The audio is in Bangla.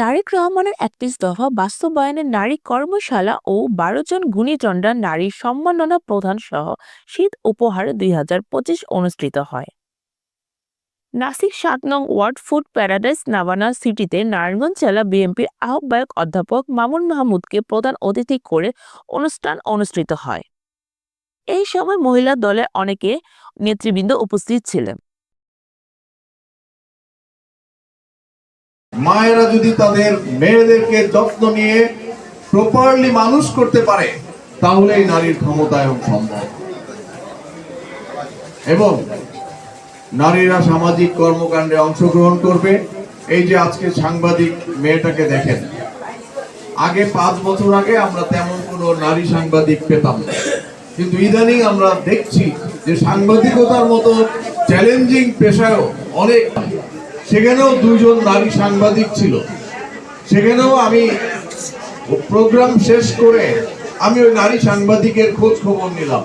তারেক রহমানের একত্রিশ দফা বাস্তবায়নের নারী কর্মশালা ও বারো জন গুণীচণ্ডা নারী সম্মাননা প্রধান সহ শীত উপহার দুই হাজার পঁচিশ অনুষ্ঠিত হয়। নাসিক সাত নং ওয়ার্ড ফুড প্যারাডাইস নাভানা সিটিতে নারায়ণগঞ্জ জেলা বিএনপির আহ্বায়ক অধ্যাপক মামুন মাহমুদকে প্রধান অতিথি করে অনুষ্ঠান অনুষ্ঠিত হয়। এই সময় মহিলা দলের অনেকে নেতৃবৃন্দ উপস্থিত ছিলেন। মায়েরা যদি তাদের মেয়েদেরকে যত্ন নিয়ে প্রপারলি মানুষ করতে পারে তাহলেই নারীর ক্ষমতায়ন সম্ভব। এবং নারীরা সামাজিক কর্মকাণ্ডে অংশগ্রহণ করবে। এই যে আজকে সাংবাদিক মেয়েটাকে দেখেন, আগে পাঁচ বছর আগে আমরা তেমন কোনো নারী সাংবাদিক পেতাম না। কিন্তু ইদানিং আমরা দেখছি যে সাংবাদিকতার মতো চ্যালেঞ্জিং পেশায়ও অনেক সেখানেও দুজন নারী সাংবাদিক ছিল। সেখানেও আমি প্রোগ্রাম শেষ করে আমি ওই নারী সাংবাদিকের খোঁজ খবর নিলাম।